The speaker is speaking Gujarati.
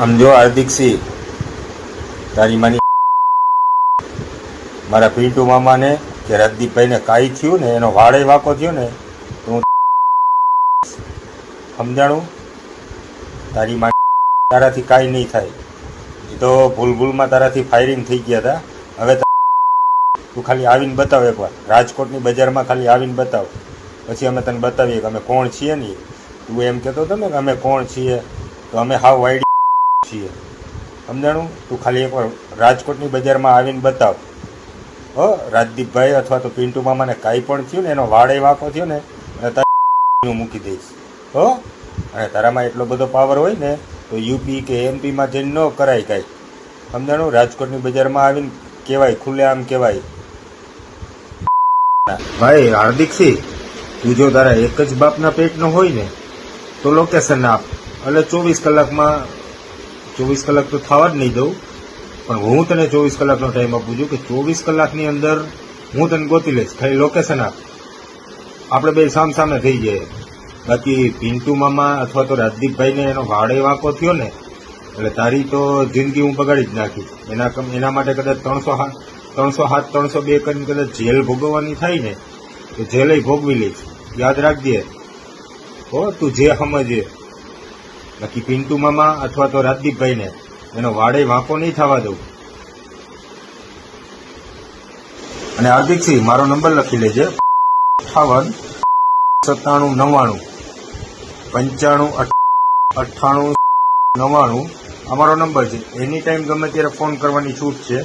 આમ જો હાર્દિક સિંહ, તારી માની મારા પિન્ટુ મામાને કે રાજદીપભાઈને કાંઈ થયું ને, એનો વાળે વાંકો થયો ને, તો હું સમજાણું? તારી માની તારાથી કાંઈ નહીં થાય. એ તો ભૂલ ભૂલમાં તારાથી ફાયરિંગ થઈ ગયા હતા. હવે તું ખાલી આવીને બતાવ એકવાર. રાજકોટની બજારમાં ખાલી આવીને બતાવ. પછી અમે તને બતાવીએ કે અમે કોણ છીએ ને તું એમ કહેતો હતો ને કે અમે કોણ છીએ? તો અમે હાવ વાઈડી છીએ. સમજાણું? તું ખાલી એકવાર રાજકોટની બજારમાં આવીને બતાવ. હો, રાજદીપભાઈ અથવા તો પિન્ટુ મામાને કાંઈ પણ થયું ને, એનો વાળે વાંકો થયો ને, અને તારે મૂકી દઈશ. હો? અને તારામાં એટલો બધો પાવર હોય ને, તો યુપી કે એમપીમાં જઈને ન કરાય કાંઈ. સમજાણું? રાજકોટની બજારમાં આવીને કહેવાય, ખુલ્લે આમ કહેવાય. ભાઈ, હાર્દિક સિંહ, તું જો તારા એક જ બાપના પેટનો હોય ને, તો લોકેશન આપ. એટલે ચોવીસ કલાકમાં ચોવીસ કલાક તો થવા જ નહીં દઉં. પણ હું તને ચોવીસ કલાકનો ટાઈમ આપું છું કે ચોવીસ કલાકની અંદર હું તને ગોતી લઈશ. ખાલી લોકેશન આપ. આપણે બે સામ સામે થઈ જઈએ બાકી પિન્ટુ મામા અથવા તો રાજદીપભાઈને એનો વાડે વાંકો થયો ને, એટલે તારી તો જિંદગી હું બગાડી જ નાખી. એના એના માટે કદાચ ત્રણસો ત્રણસો હાથ, ત્રણસો બે કરીને કદાચ જેલ ભોગવવાની થાય ને, તો જેલ ભોગવી લઈશ. યાદ રાખજે. હો, તું જે સમજે. બાકી પિન્ટુ મામા અથવા તો રાજદીપભાઈને એનો વાડે વાંકો નહીં થવા દઉં. અને હાર્દિકસિંહ મારો નંબર લખી લેજે. અઠાવન, સત્તાણું, નવ્વાણું. પંચાણું અઠ્ઠાણું, નવ્વાણું. અમારો નંબર છે. એની ટાઈમ ગમે ત્યારે ફોન કરવાની છૂટ છે.